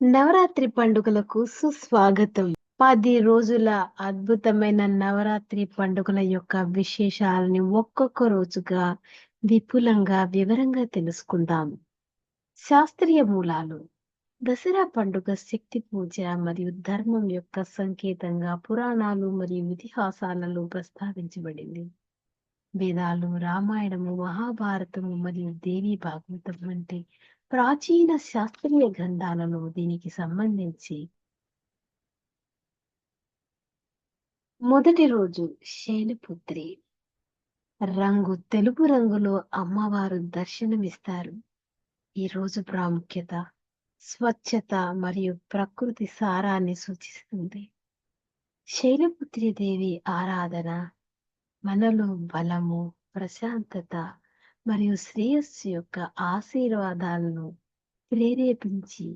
నవరాత్రి పండుగలకు సుస్వాగతం. పది రోజుల అద్భుతమైన నవరాత్రి పండుగల యొక్క విశేషాలని ఒక్కొక్క రోజుగా విపులంగా వివరంగా తెలుసుకుందాం. శాస్త్రీయ మూలాలు. దసరా పండుగ శక్తి పూజ మరియు ధర్మం యొక్క సంకేతంగా పురాణాలు మరియు ఇతిహాసాలలో ప్రస్తావించబడింది. వేదాలు రామాయణము మహాభారతము మరియు దేవి భాగవతం వంటి ప్రాచీన శాస్త్రీయ గ్రంథాలలో దీనికి సంబంధించి మొదటి రోజు శైలపుత్రి రంగు తెలుపు రంగులో అమ్మవారు దర్శనమిస్తారు. ఈ రోజు ప్రాముఖ్యత స్వచ్ఛత మరియు ప్రకృతి సారాన్ని సూచిస్తుంది. శైలపుత్రి దేవి ఆరాధన మనలో బలము ప్రశాంతత మరియు శ్రేయస్సు యొక్క ఆశీర్వాదాలను ప్రేరేపించి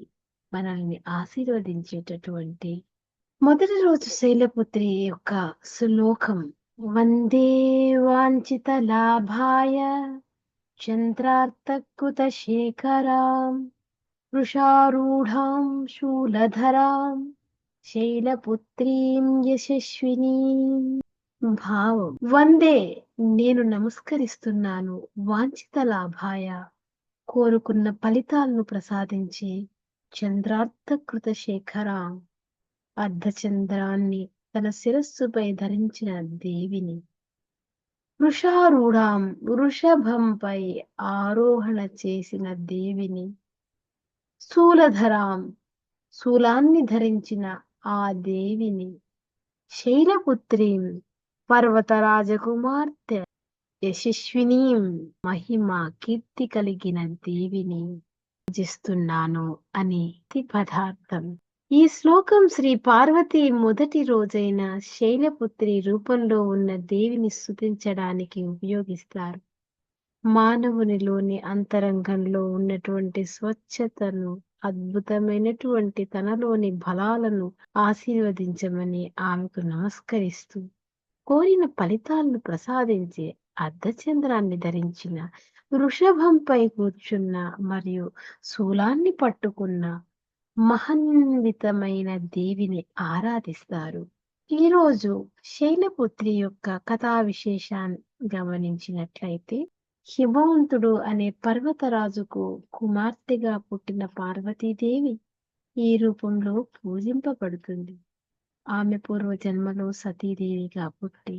మనల్ని ఆశీర్వదించేటటువంటి మొదటి రోజు శైలపుత్రి యొక్క శ్లోకం వందే వాంఛిత లాభాయ చంద్రార్థకృత శేఖరాం వృషారూఢాం శూలధరాం శైలపుత్రీం యశస్విని. భావం వందే నేను నమస్కరిస్తున్నాను. వాంఛిత లాభాయ కోరుకున్న ఫలితాలను ప్రసాదించి చంద్రార్థకృత శేఖర అర్ధచంద్రాన్ని తన శిరస్సుపై ధరించిన దేవిని. వృషారూఢాం వృషభంపై ఆరోహణ చేసిన దేవిని. శూలధరాం శూలాన్ని ధరించిన ఆ దేవిని. శైలపుత్రీం పర్వత రాజకుమార్తె యశస్విని మహిమ కీర్తి కలిగిన దేవిని పూజిస్తున్నాను అని పదార్థం ఈ శ్లోకం శ్రీ పార్వతి మొదటి రోజైన శైలపుత్రి రూపంలో ఉన్న దేవిని స్థుతించడానికి ఉపయోగిస్తారు మానవునిలోని అంతరంగంలో ఉన్నటువంటి స్వచ్ఛతను అద్భుతమైనటువంటి తనలోని బలాలను ఆశీర్వదించమని ఆమెకు నమస్కరిస్తూ కోరిన ఫలితాలను ప్రసాదించే అర్ధచంద్రాన్ని ధరించిన వృషభంపై కూర్చున్న మరియు శూలాన్ని పట్టుకున్న మహన్వితమైన దేవిని ఆరాధిస్తారు. ఈరోజు శైలపుత్రి యొక్క కథా విశేషాన్ని గమనించినట్లయితే హిమవంతుడు అనే పర్వతరాజుకు కుమార్తెగా పుట్టిన పార్వతీదేవి ఈ రూపంలో పూజింపబడుతుంది. ఆమె పూర్వజన్మలో సతీదేవిగా పుట్టి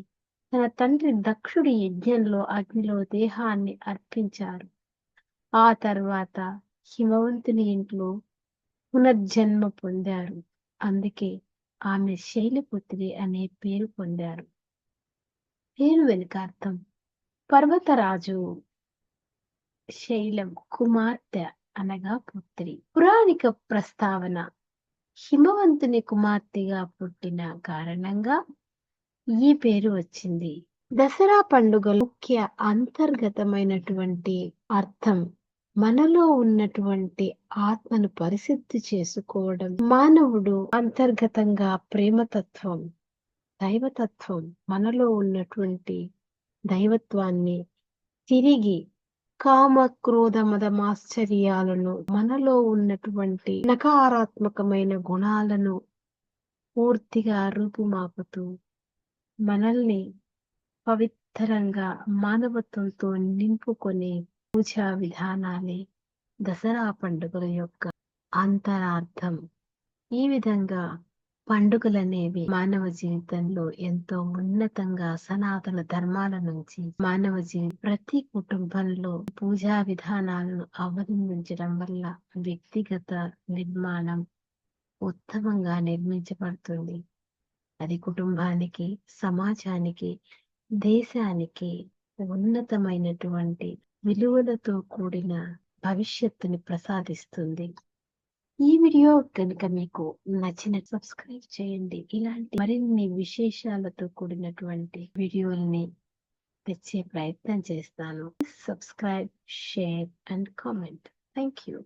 తన తండ్రి దక్షుడి యజ్ఞంలో అగ్నిలో దేహాన్ని అర్పించారు. ఆ తర్వాత హిమవంతుని ఇంట్లో పునర్జన్మ పొందారు. అందుకే ఆమె శైలపుత్రి అనే పేరు పొందారు. పేరు వెనుక అర్థం పర్వతరాజు శైలం కుమార్తె అనగా పుత్రి. పురాణిక ప్రస్తావన హిమవంతుని కుమార్తెగా పుట్టిన కారణంగా ఈ పేరు వచ్చింది. దసరా పండుగ ముఖ్య అంతర్గతమైనటువంటి అర్థం మనలో ఉన్నటువంటి ఆత్మను పరిశుద్ధి చేసుకోవడం. మానవుడు అంతర్గతంగా ప్రేమతత్వం దైవతత్వం మనలో ఉన్నటువంటి దైవత్వాన్ని తిరిగి కామ క్రోధ మదమాశ్చర్యాలను మనలో ఉన్నటువంటి నకారాత్మకమైన గుణాలను పూర్తిగా రూపుమాపుతూ మనల్ని పవిత్రంగా మానవత్వంతో నింపుకునే పూజా విధానాలే దసరా పండుగల యొక్క అంతరార్థం. ఈ విధంగా పండుగలనేవి మానవ జీవితంలో ఎంతో ఉన్నతంగా సనాతన ధర్మాల నుంచి మానవ జీవి ప్రతి కుటుంబంలో పూజా విధానాలను అవలంబించడం వల్ల వ్యక్తిగత నిర్మాణం ఉత్తమంగా నిర్మించబడుతుంది. అది కుటుంబానికి సమాజానికి దేశానికి ఉన్నతమైనటువంటి విలువలతో కూడిన భవిష్యత్తుని ప్రసాదిస్తుంది. ఈ వీడియో కనుక మీకు నచ్చిన సబ్స్క్రైబ్ చేయండి. ఇలాంటి మరిన్ని విశేషాలతో కూడినటువంటి వీడియోల్ని తెచ్చే ప్రయత్నం చేస్తాను. Subscribe share and comment thank you